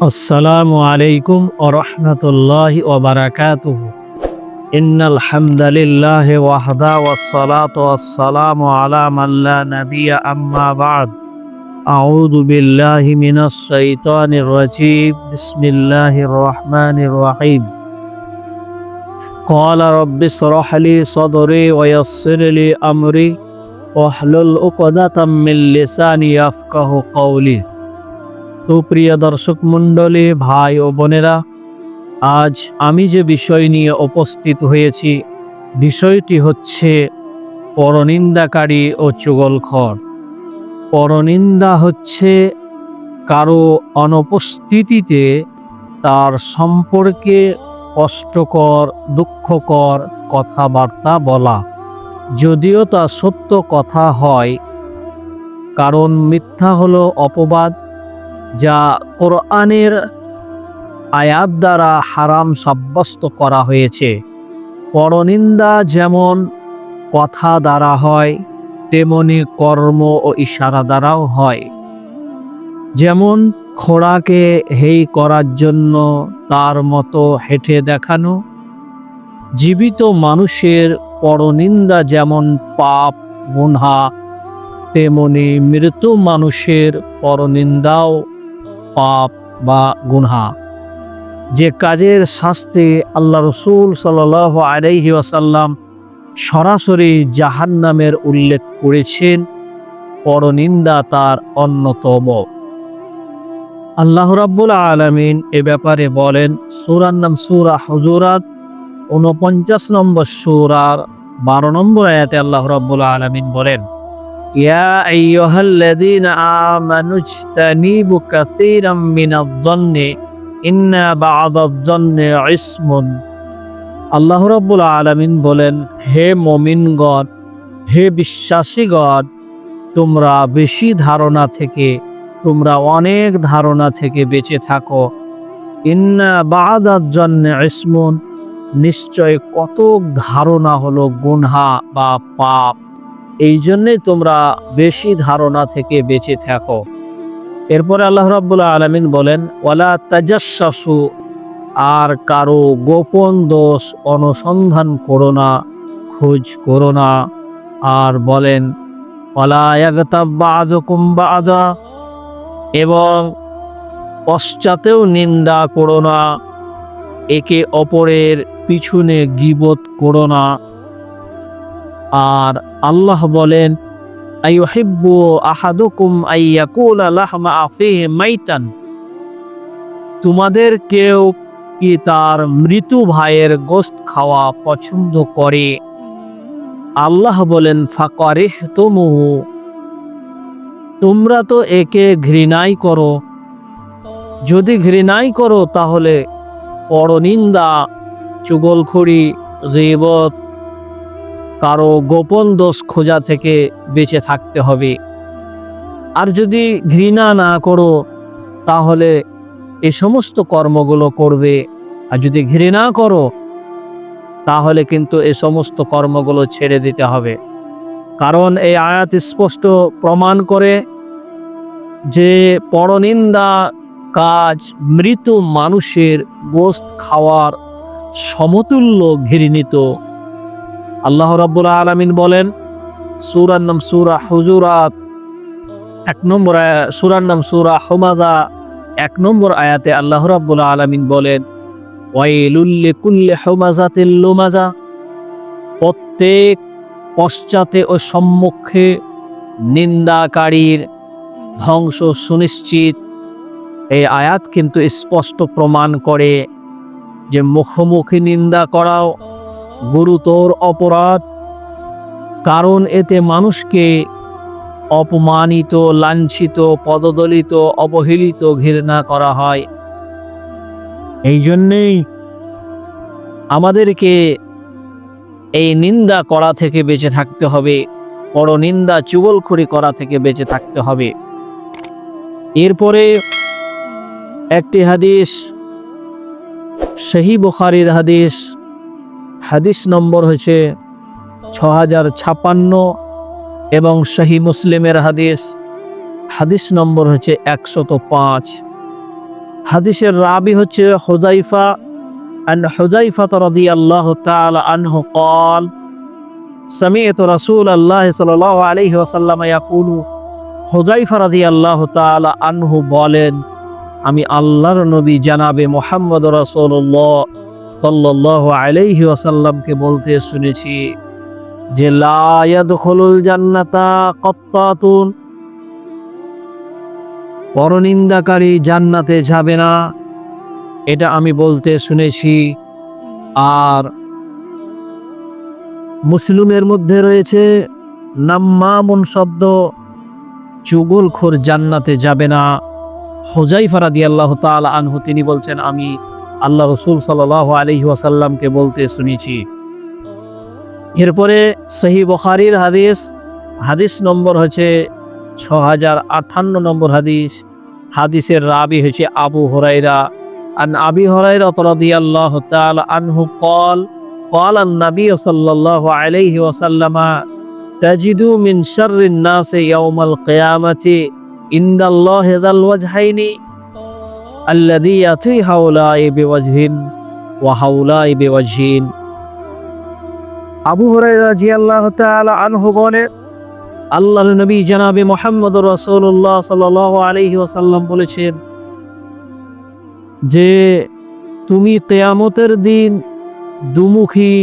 السلام عليكم ورحمة الله وبركاته. إن الحمد لله وحده والصلاة والسلام على من لا نبي أما بعد. أعوذ بالله من الشيطان الرجيم. بسم الله الرحمن الرحيم. قال رب اشرح لي صدري ويسر لي أمري واحلل عقدة من لساني يفقه قولي. সুপ্রিয় দর্শক মণ্ডলী, ভাই ও বোনেরা, আজ আমি যে বিষয় নিয়ে উপস্থিত হয়েছি, বিষয়টি হচ্ছে পরনিন্দাকারী ও চুগলখর পরনিন্দা হচ্ছে কারও অনুপস্থিতিতে তার সম্পর্কে কষ্টকর, দুঃখকর কথাবার্তা বলা। যদিও তা সত্য কথা হয়, কারণ মিথ্যা হলো অপবাদ যা কোরআনের আয়াত দ্বারা হারাম সাব্যস্ত করা হয়েছে। পরনিন্দা যেমন কথা দ্বারা হয়, তেমনি কর্ম ও ইশারা দ্বারাও হয়। যেমন খোড়াকে হেই করার জন্য তার মতো হেঁটে দেখানো, জীবিত মানুষের পরনিন্দা যেমন পাপ, গুনহা, তেমনি মৃত মানুষের পরনিন্দাও পাপ বা গুনহা। যে কাজের শাস্তি আল্লাহ রসুল সাল আলাইহি ওয়াসাল্লাম সরাসরি জাহান্নামের উল্লেখ করেছেন, পরনিন্দা তার অন্যতম। আল্লাহ রাব্বুল আলমিন এ ব্যাপারে বলেন, সুরার নাম সুরা হজুরাত উনপঞ্চাশ নম্বর সুরার বারো নম্বর আয়াতে আল্লাহ রাব্বুল আলমিন বলেন يا أيها الذين آمنوا اجتنبوا كثيرا من الظن إن بعض الظن عصم আল্লাহ রাব্বুল আলামিন বলেন হে মমিনগণ হে বিশ্বাসীগণ তোমরা বেশি ধারণা থেকে তোমরা অনেক ধারণা থেকে বেঁচে থাকো ইন্না বাদার জন্য ইসমুন নিশ্চয় কত ধারণা হলো গুনহা বা পাপ এই জন্যে তোমরা বেশি ধারণা থেকে বেঁচে থাকো। এরপরে আল্লাহ রাব্বুল আলমিন বলেন, ওয়ালা তাজাসু আর কারও গোপন দোষ অনুসন্ধান করো না, খোঁজ করো না। আর বলেন বাযা, এবং পশ্চাতেও নিন্দা করো না, একে অপরের পিছনে গিবত করো না। আর আল্লাহ বলেন মাইতান। তোমাদের কেউ কি তার মৃত্যু ভাইয়ের গোস্ত খাওয়া পছন্দ করে? আল্লাহ বলেন ফাকারিহ তুমুহু তোমরা তো একে ঘৃণাই করো। যদি ঘৃণাই করো তাহলে পরনিন্দা, চুগলখড়ি, গিবত কারও গোপন দোষ খোঁজা থেকে বেঁচে থাকতে হবে। আর যদি ঘৃণা না করো, তাহলে এ সমস্ত কর্মগুলো করবে। আর যদি ঘৃণা করো, তাহলে কিন্তু এ সমস্ত কর্মগুলো ছেড়ে দিতে হবে। কারণ এই আয়াত স্পষ্ট প্রমাণ করে যে পরনিন্দা কাজ মৃত মানুষের গোস্ত খাওয়ার সমতুল্য ঘৃণিত আল্লাহ রাব্বুল আলামিন বলেন, সূরার নাম সূরা হুজুরাত, এক নম্বর সূরার নাম সূরা হুমাজা এক নম্বর আয়াতে আল্লাহ রাব্বুল আলামিন বলেন, ওয়াইলুল লিকুল্লি হুমাজাতিল লুমাজা, প্রত্যেক পশ্চাতে ও সম্মুখে নিন্দাকারীর ধ্বংস সুনিশ্চিত। এই আয়াত কিন্তু স্পষ্ট প্রমাণ করে যে মুখোমুখি নিন্দা করাও গুরুতর অপরাধ, কারণ এতে মানুষকে অপমানিত, লাঞ্ছিত, পদদলিত, অবহেলিত ঘৃণা করা হয়। এই জন্যেই আমাদেরকে এই নিন্দা করা থেকে বেঁচে থাকতে হবে, বড় পরনিন্দা চুগলখড়ি করা থেকে বেঁচে থাকতে হবে। এরপরে একটি হাদিস সহি বুখারির হাদিস হাদিস নম্বর হচ্ছে ছ হাজার ছাপান্ন এবং সহি মুসলিমের হাদিস হাদিস নম্বর হচ্ছে একশত পাঁচ হাদিসের রাবি হচ্ছে হুজাইফা আন হুজাইফা রাদিয়াল্লাহু তাআলা আনহু قال سمعت رسول الله صلى الله عليه وسلم يقول হুজাইফা রাদিয়াল্লাহু তাআলা আনহু বলেন আমি আল্লাহর নবী জানাবে মোহাম্মদ রাসূলুল্লাহ সাল্লাল্লাহু আলাইহি ওয়াসাল্লামকে বলতে শুনেছি যে জান্নাতা পরনিন্দাকারী জান্নাতে যাবে না। এটা আমি বলতে শুনেছি। আর মুসলিমের মধ্যে রয়েছে নাম্মামুন শব্দ, চুগলখোর জান্নাতে যাবে না। হোজাইফা রাদি আল্লাহ তাল আনহু, তিনি বলছেন, আমি আল্লাহ রসুল সাল আলহি ওয়াসাল্লামকে বলতে শুনেছি এরপরে সহি বখারির হাদিস হাদিস নম্বর হচ্ছে ছ হাজার আটান্ন নম্বর হাদিস হাদিসের রাবি হচ্ছে আবু হরাইরা আন আবি হরাইরা রাদিয়াল্লাহু তাআলা আনহু قال قال النبي صلى الله عليه وسلم تجد من شر الناس يوم القيامة عند الله ذا الوجهين আল্লাদি আছে হাওলা এ বেওয়াজহীন ওয়া হাওলা এ বেওয়াজহীন। আবু হরাইরা জি আল্লাহ তাআলা আনহু বলে আল্লাহর নবী জনাবে মোহাম্মদ রাসূলুল্লাহ সাল্লাল্লাহু আলাইহি ওয়াসাল্লাম বলেছেন যে তুমি তেয়ামতের দিন দুমুখী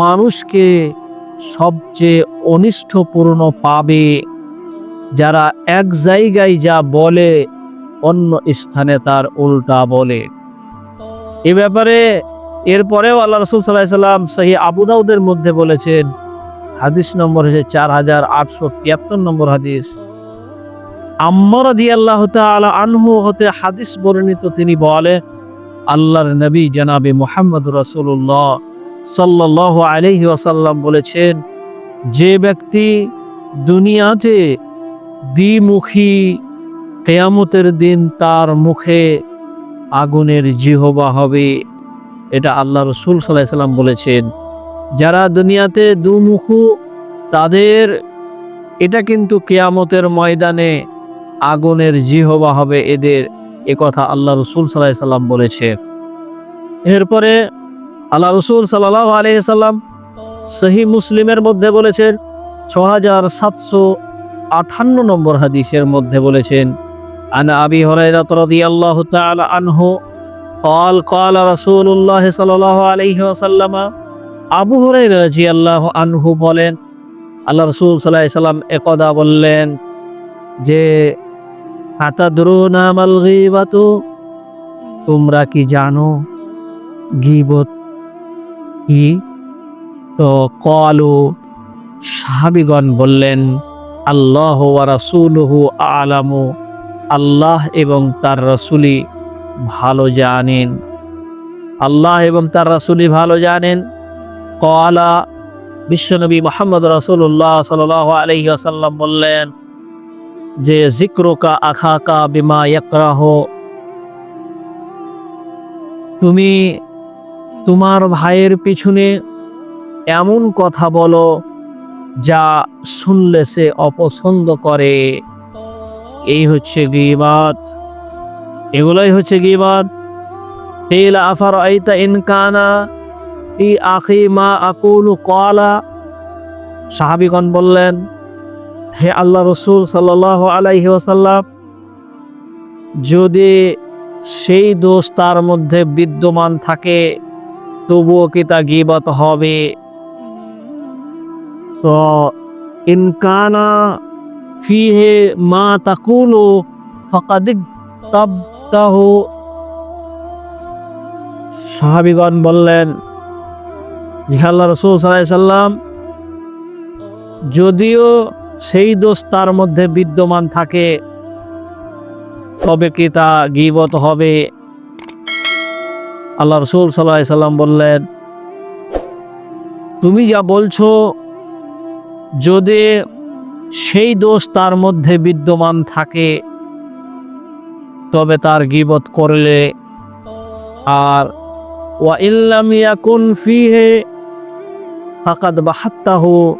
মানুষকে সবচেয়ে অনিষ্টপূর্ণ পাবে। যারা এক জায়গায় যা বলে অন্য স্থানে তার উল্টা বলে। এ ব্যাপারে এরপরেও আল্লাহ রসুল সাল্লাহ সাল্লাম সাহি আবুদাউদের মধ্যে বলেছেন, হাদিস নম্বর হচ্ছে চার হাজার আটশো তিয়াত্তর নম্বর হাদিস। আম্মর জি আল্লাহ তালা আনহু হতে হাদিস বর্ণিত তিনি বলে আল্লাহর নবী জানাবে মোহাম্মদ রসুল্লাহ সাল্লাহ আলহি ওয়াসাল্লাম বলেছেন, যে ব্যক্তি দুনিয়াতে দ্বিমুখী কেয়ামতের দিন তার মুখে আগুনের জিহবা হবে। এটা আল্লাহ রসুল সাল্লাহ সাল্লাম বলেছেন। যারা দুনিয়াতে দুমুখু, তাদের এটা কিন্তু কেয়ামতের ময়দানে আগুনের জিহবা হবে। এদের এ কথা আল্লাহ রসুল সাল্লাহ সাল্লাম বলেছে এরপরে আল্লাহ রসুল সাল্লাহ আলহিসাল্লাম সহি মুসলিমের মধ্যে বলেছেন ছ হাজার সাতশো আঠান্ন নম্বর হাদিসের মধ্যে বলেছেন আন আবি হরাইরাত রাদিয়াল্লাহু তাআলা আনহু قال قال رسول الله صلى الله عليه وسلم আবু হুরাইরা রাদিয়াল্লাহু আনহু বলেন আল্লাহ রাসূল সাল্লাল্লাহু আলাইহি সাল্লাম একদা বললেন যে আতাদরুনা মাল গীবাতু তোমরা কি জানো গীবত কি তো কলু সাহাবিগণ বললেন আল্লাহ ওয়া রাসূলুহু আলামু আল্লাহ এবং তার রাসূলি ভালো জানেন। আল্লাহ এবং তার রাসূলি ভালো জানেন। কলা বিশ্বনবী মোহাম্মদ রসুল্লাহ সাল্লাল্লাহু আলাইহি আসাল্লাম বললেন, যে জিক্রকা আখাকা বিমা ইয়াকরাহ, তুমি তোমার ভাইয়ের পিছনে এমন কথা বলো যা শুনলে সে অপছন্দ করে। এই হচ্ছে গিবাদ। এগুলোই হচ্ছে গিবাদ। তেল আফার আইতা ইনকানা ই আখি মা আকুলু কলা সাহাবিগণ বললেন, হে আল্লাহ রসুল সাল্লাহ আলাইহি ওসাল্লাম যদি সেই দোষ তার মধ্যে বিদ্যমান থাকে, তবুও কি তা গিবত হবে? তো ইনকানা ফিহে মা তাকুলু ফকাদিক তাবতাহু সাহাবিগণ বললেন জি আল্লাহ রসুল সাল্লাম, যদিও সেই দোষ তার মধ্যে বিদ্যমান থাকে, তবে কি তা গিবত হবে? আল্লাহ রসুল সাল্লাহ সাল্লাম বললেন, তুমি যা বলছো, যদি সেই দোষ তার মধ্যে বিদ্যমান থাকে, তবে তার গিবত করলে আর ওয়া বাহাত্তাহু।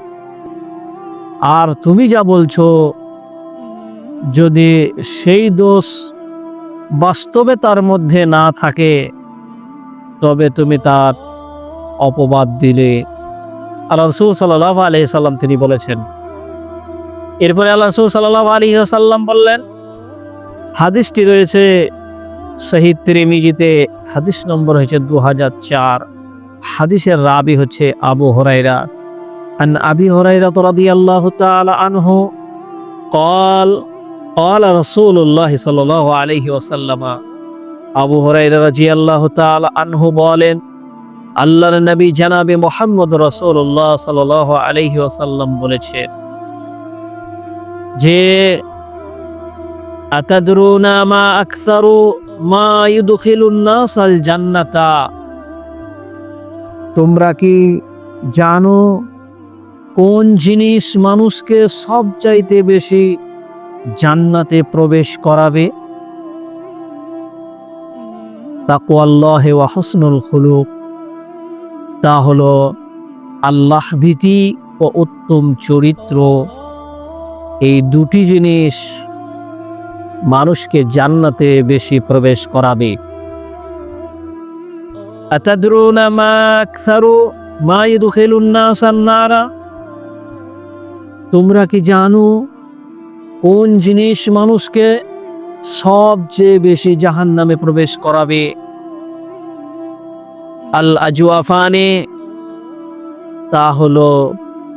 আর তুমি যা বলছো, যদি সেই দোষ বাস্তবে তার মধ্যে না থাকে, তবে তুমি তার অপবাদ দিলে। আল্লাহ রসুল সাল্লাহ আলি সাল্লাম তিনি বলেছেন এরপরে আল্লাহ রসুল সাল্লাহ আলী সাল্লাম বললেন হাদিসটি রয়েছে শহীদ তিরিমিজিতে হাদিস নম্বর হয়েছে দু হাজার চার হাদিসের রাবি হচ্ছে আবু হরাইরা عن أبي هريرة رضي الله تعالى عنه قال قال رسول الله صلى الله عليه وسلم আবু হরাইরা রাদিয়াল্লাহু তাআলা আনহু বলেন আল্লাহর নবী জনাবে মোহাম্মদ রাসূলুল্লাহ সাল্লাল্লাহু আলাইহি ওয়াসাল্লাম বলেছেন যে আতাদরুনা মা আকসারু মা ইউদখিলুন নাস আল জান্নাতা। তোমরা কি জানো কোন জিনিস মানুষকে সবচাইতে বেশি জান্নাতে প্রবেশ করাবে? তাকুয়াল্লাহ ওয়া হসনুল খুলুক। তা হলো আল্লাহ ভীতি ও উত্তম চরিত্র। এই দুটি জিনিস মানুষকে জান্নাতে বেশি প্রবেশ করাবে। তোমরা কি জানো কোন জিনিস মানুষকে সবচেয়ে বেশি জাহান নামে প্রবেশ করাবে? আল আজুয়াফানে তা হলো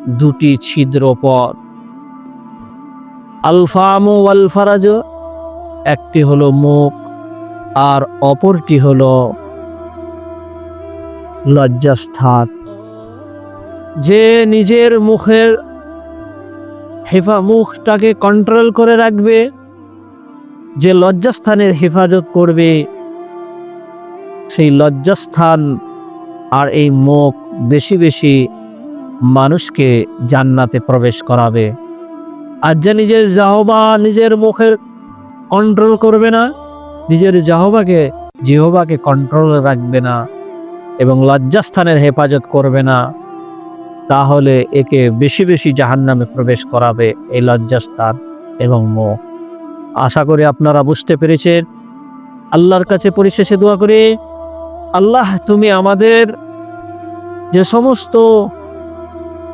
দুটি ছিদ্র পথ। আলফাম ওয়াল ফারাজ, একটি হলো মুখ আর অপরটি হলো লজ্জাস্থান। যে নিজের মুখের হেফা মুখটাকে কন্ট্রোল করে রাখবে, যে লজ্জাস্থানের হেফাজত করবে, সেই লজ্জাস্থান আর এই মুখ বেশি বেশি মানুষকে জান্নাতে প্রবেশ করাবে। আর যে নিজের জাহবা নিজের মুখের কন্ট্রোল করবে না, নিজের জাহবাকে, জিহবাকে কন্ট্রোলে রাখবে না এবং লজ্জাস্থানের হেফাজত করবে না, তাহলে একে বেশি বেশি জাহান্নামে প্রবেশ করাবে এই লজ্জাস্থান এবং মোহ। আশা করি আপনারা বুঝতে পেরেছেন। আল্লাহর কাছে পরিশেষে দোয়া করি, আল্লাহ তুমি আমাদের যে সমস্ত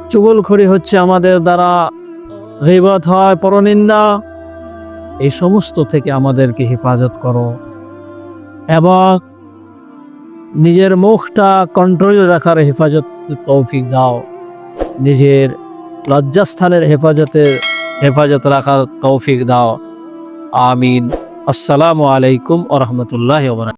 চুগলখড়ি হচ্ছে আমাদের দ্বারা গিবত হয়, পরনিন্দা। এই সমস্ত থেকে আমাদেরকে হেফাজত করো। এবং নিজের মুখটা কন্ট্রোলে রাখার হেফাজত, তৌফিক দাও। নিজের লজ্জাস্থানের হেফাজতের হেফাজত রাখার তৌফিক দাও। আমিন। আসসালামু আলাইকুম আ রহমতুল্লাহ